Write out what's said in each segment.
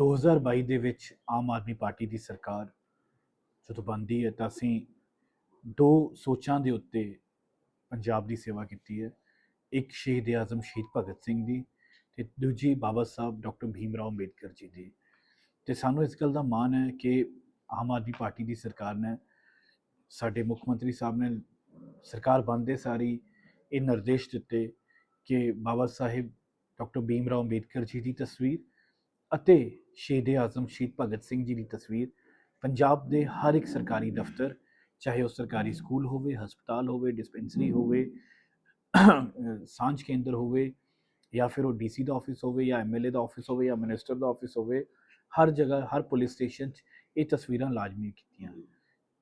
2022 ਦੇ ਵਿੱਚ ਆਮ ਆਦਮੀ ਪਾਰਟੀ ਦੀ ਸਰਕਾਰ ਜਦੋਂ ਬਣਦੀ ਹੈ ਤਾਂ ਅਸੀਂ ਦੋ ਸੋਚਾਂ ਦੇ ਉੱਤੇ ਪੰਜਾਬ ਦੀ ਸੇਵਾ ਕੀਤੀ ਹੈ। ਇੱਕ ਸ਼ਹੀਦ ਆਜ਼ਮ ਸ਼ਹੀਦ ਭਗਤ ਸਿੰਘ ਦੀ ਤੇ ਦੂਜੀ ਬਾਬਾ ਸਾਹਿਬ ਡਾਕਟਰ ਭੀਮ ਰਾਓ ਅੰਬੇਦਕਰ ਜੀ ਦੀ। ਤੇ ਸਾਨੂੰ ਇਸ ਗੱਲ ਦਾ ਮਾਣ ਹੈ ਕਿ ਆਮ ਆਦਮੀ ਪਾਰਟੀ ਦੀ ਸਰਕਾਰ ਨੇ, ਸਾਡੇ ਮੁੱਖ ਮੰਤਰੀ ਸਾਹਿਬ ਨੇ ਸਰਕਾਰ ਬਣਦੇ ਸਾਰੀ ਇਹ ਨਿਰਦੇਸ਼ ਦਿੱਤੇ ਕਿ ਬਾਬਾ ਸਾਹਿਬ ਡਾਕਟਰ ਭੀਮ ਰਾਓ ਅੰਬੇਦਕਰ ਜੀ ਦੀ ਤਸਵੀਰ ਅਤੇ ਸ਼ਹੀਦ ਆਜ਼ਮ ਸ਼ਹੀਦ ਭਗਤ ਸਿੰਘ ਜੀ ਦੀ ਤਸਵੀਰ ਪੰਜਾਬ ਦੇ ਹਰ ਇੱਕ ਸਰਕਾਰੀ ਦਫ਼ਤਰ, ਚਾਹੇ ਉਹ ਸਰਕਾਰੀ ਸਕੂਲ ਹੋਵੇ, ਹਸਪਤਾਲ ਹੋਵੇ, ਡਿਸਪੈਂਸਰੀ ਹੋਵੇ ਸਾਂਝ ਕੇਂਦਰ ਹੋਵੇ ਜਾਂ ਫਿਰ ਉਹ ਡੀਸੀ ਦਾ ਆਫਿਸ ਹੋਵੇ ਜਾਂ ਐਮਐਲਏ ਦਾ ਆਫਿਸ ਹੋਵੇ ਜਾਂ ਮਿਨਿਸਟਰ ਦਾ ਆਫਿਸ ਹੋਵੇ, ਹਰ ਜਗ੍ਹਾ, ਹਰ ਪੁਲਿਸ ਸਟੇਸ਼ਨ 'ਚ ਇਹ ਤਸਵੀਰਾਂ ਲਾਜ਼ਮੀ ਕੀਤੀਆਂ।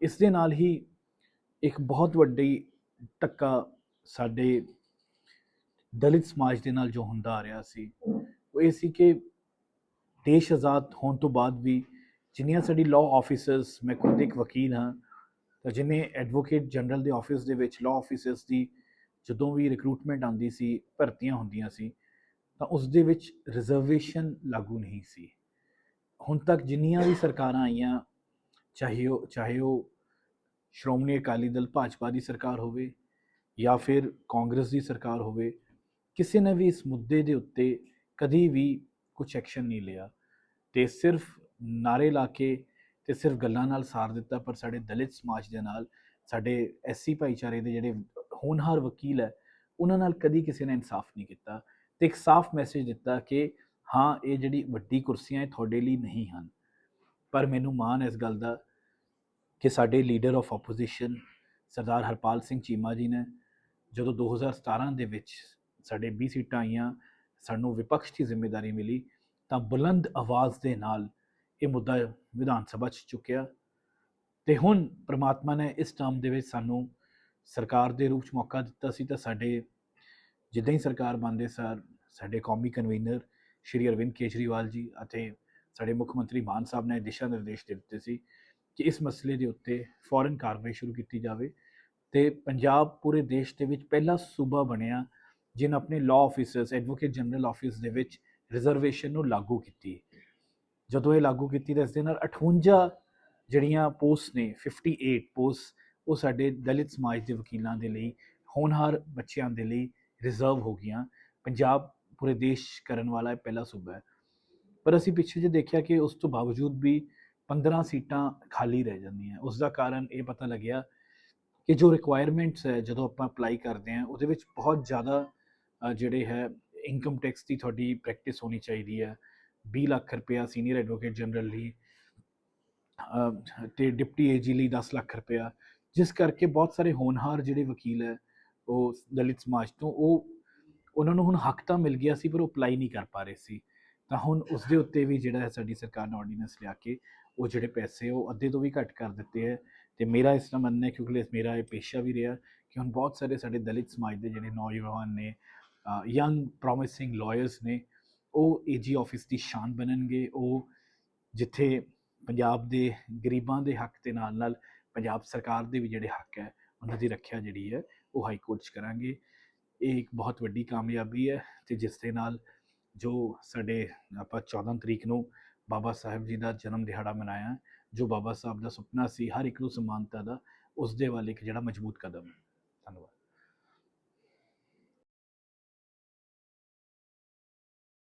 ਇਸ ਦੇ ਨਾਲ ਹੀ ਇੱਕ ਬਹੁਤ ਵੱਡੀ ਟੱਕਾ ਸਾਡੇ ਦਲਿਤ ਸਮਾਜ ਦੇ ਨਾਲ ਜੋ ਹੁੰਦਾ ਆ ਰਿਹਾ ਸੀ, ਉਹ ਇਹ ਸੀ ਕਿ ਦੇਸ਼ ਆਜ਼ਾਦ ਹੋਣ ਤੋਂ ਬਾਅਦ ਵੀ ਜਿੰਨੀਆਂ ਸਾਡੀ ਲਾਅ ਆਫਿਸਰਸ ਮੈਂ ਖੁਦ ਇੱਕ ਵਕੀਲ ਹਾਂ, ਤਾਂ ਜਿੰਨੇ ਐਡਵੋਕੇਟ ਜਨਰਲ ਦੇ ਆਫਿਸ ਦੇ ਵਿੱਚ ਲਾਅ ਆਫਿਸਰਸ ਦੀ ਜਦੋਂ ਵੀ ਰਿਕਰੂਟਮੈਂਟ ਆਉਂਦੀ ਸੀ, ਭਰਤੀਆਂ ਹੁੰਦੀਆਂ ਸੀ, ਤਾਂ ਉਸ ਦੇ ਵਿੱਚ ਰਿਜ਼ਰਵੇਸ਼ਨ ਲਾਗੂ ਨਹੀਂ ਸੀ। ਹੁਣ ਤੱਕ ਜਿੰਨੀਆਂ ਵੀ ਸਰਕਾਰਾਂ ਆਈਆਂ, ਚਾਹੇ ਉਹ ਚਾਹੇ ਉਹ ਸ਼੍ਰੋਮਣੀ ਅਕਾਲੀ ਦਲ ਭਾਜਪਾ ਦੀ ਸਰਕਾਰ ਹੋਵੇ ਜਾਂ ਫਿਰ ਕਾਂਗਰਸ ਦੀ ਸਰਕਾਰ ਹੋਵੇ, ਕਿਸੇ ਨੇ ਵੀ ਇਸ ਮੁੱਦੇ ਦੇ ਉੱਤੇ ਕਦੀ ਵੀ ਕੁਝ ਐਕਸ਼ਨ ਨਹੀਂ ਲਿਆ ਤੇ ਸਿਰਫ ਨਾਰੇ ਲਾ ਕੇ ਤੇ ਸਿਰਫ ਗੱਲਾਂ ਨਾਲ ਸਾਰ ਦਿੱਤਾ, ਪਰ ਸਾਡੇ ਦਲਿਤ ਸਮਾਜ ਦੇ ਨਾਲ, ਸਾਡੇ ਐਸਸੀ ਭਾਈਚਾਰੇ ਦੇ ਜਿਹੜੇ ਹੋਣਹਾਰ ਵਕੀਲ ਹੈ, ਉਹਨਾਂ ਨਾਲ ਕਦੀ ਕਿਸੇ ਨੇ ਇਨਸਾਫ ਨਹੀਂ ਕੀਤਾ ਤੇ ਇੱਕ ਸਾਫ਼ ਮੈਸੇਜ ਦਿੱਤਾ ਕਿ ਹਾਂ, ਇਹ ਜਿਹੜੀ ਵੱਡੀ ਕੁਰਸੀਆਂ ਇਹ ਤੁਹਾਡੇ ਲਈ ਨਹੀਂ ਹਨ, ਪਰ ਮੈਨੂੰ ਮਾਣ ਇਸ ਗੱਲ ਦਾ ਕਿ ਸਾਡੇ leader of opposition Sardar Harpal Singh Cheema ji ਨੇ ਜਦੋਂ 2017 ਦੇ ਵਿੱਚ ਸਾਡੇ 20 ਸੀਟਾਂ ਆਈਆਂ ਸਾਨੂੰ ਵਿਪਕਸ਼ ਦੀ ਜ਼ਿੰਮੇਵਾਰੀ ਮਿਲੀ ਤਾਂ ਬੁਲੰਦ ਆਵਾਜ਼ ਦੇ ਨਾਲ ਇਹ ਮੁੱਦਾ ਵਿਧਾਨ ਸਭਾ 'ਚ ਚੁੱਕਿਆ ਤੇ ਹੁਣ ਪ੍ਰਮਾਤਮਾ ਨੇ ਇਸ ਟਰਮ ਦੇ ਵਿੱਚ ਸਾਨੂੰ ਸਰਕਾਰ ਦੇ ਰੂਪ 'ਚ ਮੌਕਾ ਦਿੱਤਾ ਸੀ ਤਾਂ ਸਾਡੇ, ਜਿੱਦਾਂ ਹੀ ਸਰਕਾਰ ਬਣਦੇ ਸਰ ਸਾਡੇ ਕੌਮੀ ਕਨਵੀਨਰ ਸ਼੍ਰੀ ਅਰਵਿੰਦ ਕੇਜਰੀਵਾਲ ਜੀ ਅਤੇ ਸਾਡੇ ਮੁੱਖ ਮੰਤਰੀ ਮਾਨ ਸਾਹਿਬ ਨੇ ਦਿਸ਼ਾ ਨਿਰਦੇਸ਼ ਦੇ ਦਿੱਤੇ ਸੀ ਕਿ ਇਸ ਮਸਲੇ ਦੇ ਉੱਤੇ ਫੌਰਨ ਕਾਰਵਾਈ ਸ਼ੁਰੂ ਕੀਤੀ ਜਾਵੇ ਤੇ ਪੰਜਾਬ ਪੂਰੇ ਦੇਸ਼ ਦੇ ਵਿੱਚ ਪਹਿਲਾ ਸੂਬਾ ਬਣਿਆ ਜਿਨ ਆਪਣੇ law officers advocate general office ਦੇ ਵਿੱਚ ਰਿਜ਼ਰਵੇਸ਼ਨ ਨੂੰ ਲਾਗੂ ਕੀਤੀ। ਜਦੋਂ ਇਹ ਲਾਗੂ ਕੀਤੀ ਤਾਂ ਇਸ ਦੇ ਨਾਲ 58 ਜਿਹੜੀਆਂ ਪੋਸਟ ਨੇ 58 ਪੋਸਟ ਉਹ ਸਾਡੇ ਦਲਿਤ ਸਮਾਜ ਦੇ ਵਕੀਲਾਂ ਦੇ ਲਈ, ਹੋਣਹਾਰ ਬੱਚਿਆਂ ਦੇ ਲਈ ਰਿਜ਼ਰਵ ਹੋ ਗਈਆਂ। ਪੰਜਾਬ ਪੂਰੇ ਦੇਸ਼ ਕਰਨ ਵਾਲਾ ਪਹਿਲਾ ਸੂਬਾ ਹੈ। ਪਰ ਅਸੀਂ ਪਿੱਛੇ ਜੇ ਦੇਖਿਆ ਕਿ ਉਸ ਤੋਂ ਬਾਵਜੂਦ ਵੀ 15 ਸੀਟਾਂ ਖਾਲੀ ਰਹਿ ਜਾਂਦੀਆਂ ਉਸ ਦਾ ਕਾਰਨ ਇਹ ਪਤਾ ਲੱਗਿਆ ਕਿ ਜੋ ਰਿਕੁਆਇਰਮੈਂਟਸ ਹੈ, ਜਦੋਂ ਆਪਾਂ ਅਪਲਾਈ ਕਰਦੇ ਹਾਂ, ਉਹਦੇ ਵਿੱਚ ਬਹੁਤ ਜ਼ਿਆਦਾ ਜਿਹੜੇ ਹੈ ਇਨਕਮ ਟੈਕਸ ਦੀ ਤੁਹਾਡੀ ਪ੍ਰੈਕਟਿਸ ਹੋਣੀ ਚਾਹੀਦੀ ਹੈ। 20 ਲੱਖ ਰੁਪਇਆ ਸੀਨੀਅਰ ਐਡਵੋਕੇਟ ਜਨਰਲ ਲਈ ਅ, ਤੇ ਡਿਪਟੀ ਏਜੀ ਲਈ 10 ਲੱਖ ਰੁਪਇਆ। ਜਿਸ ਕਰਕੇ ਬਹੁਤ ਸਾਰੇ ਹੋਣਹਾਰ ਜਿਹੜੇ ਵਕੀਲ ਹੈ ਉਹ ਦਲਿਤ ਸਮਾਜ ਤੋਂ ਉਹ ਉਹਨਾਂ ਨੂੰ ਹੁਣ ਹੱਕ ਤਾਂ ਮਿਲ ਗਿਆ ਸੀ ਪਰ ਉਹ ਅਪਲਾਈ ਨਹੀਂ ਕਰ ਪਾ ਰਹੇ ਸੀ। ਤਾਂ ਹੁਣ ਉਸ ਦੇ ਉੱਤੇ ਵੀ ਜਿਹੜਾ ਹੈ ਸਾਡੀ ਸਰਕਾਰ ਨੇ ਆਰਡੀਨੈਂਸ ਲਿਆ ਕੇ ਉਹ ਜਿਹੜੇ ਪੈਸੇ ਉਹ ਅੱਧੇ ਤੋਂ ਵੀ ਘੱਟ ਕਰ ਦਿੱਤੇ ਹੈ। ਤੇ ਮੇਰਾ ਇਸ ਤਰ੍ਹਾਂ ਮੰਨਣਾ ਹੈ ਕਿਉਂਕਿ ਮੇਰਾ ਇਹ ਪੇਸ਼ਾ ਵੀ ਰਿਹਾ ਕਿ ਹੁਣ ਬਹੁਤ ਸਾਰੇ ਸਾਡੇ ਦਲਿਤ ਸਮਾਜ ਦੇ ਜਿਹੜੇ ਨੌਜਵਾਨ ਨੇ ਯੰਗ ਪ੍ਰੋਮਿਸਿੰਗ ਲਾਇਰਸ ਨੇ, ਉਹ ਏਜੀ ਆਫਿਸ ਦੀ ਸ਼ਾਨ ਬਣਨਗੇ, ਉਹ ਜਿੱਥੇ ਪੰਜਾਬ ਦੇ ਗਰੀਬਾਂ ਦੇ ਹੱਕ ਦੇ ਨਾਲ ਨਾਲ ਪੰਜਾਬ ਸਰਕਾਰ ਦੇ ਵੀ ਜਿਹੜੇ ਹੱਕ ਹੈ, ਉਹਨਾਂ ਦੀ ਰੱਖਿਆ ਜਿਹੜੀ ਹੈ, ਉਹ ਹਾਈ ਕੋਰਟ 'ਚ ਕਰਾਂਗੇ। ਇਹ ਇੱਕ ਬਹੁਤ ਵੱਡੀ ਕਾਮਯਾਬੀ ਹੈ ਤੇ ਜਿਸ ਦੇ ਨਾਲ ਜੋ ਸਾਡੇ ਆਪਾਂ 14 ਤਰੀਕ ਨੂੰ ਬਾਬਾ ਸਾਹਿਬ ਜੀ ਦਾ ਜਨਮ ਦਿਹਾੜਾ ਮਨਾਇਆ, ਜੋ ਬਾਬਾ ਸਾਹਿਬ ਦਾ ਸੁਪਨਾ ਸੀ, ਹਰ ਇੱਕ ਨੂੰ ਸਮਾਨਤਾ ਦਾ, ਉਸ ਦੇ ਵੱਲ ਇੱਕ ਜਿਹੜਾ ਮਜ਼ਬੂਤ ਕਦਮ ਹੈ। ਧੰਨਵਾਦ।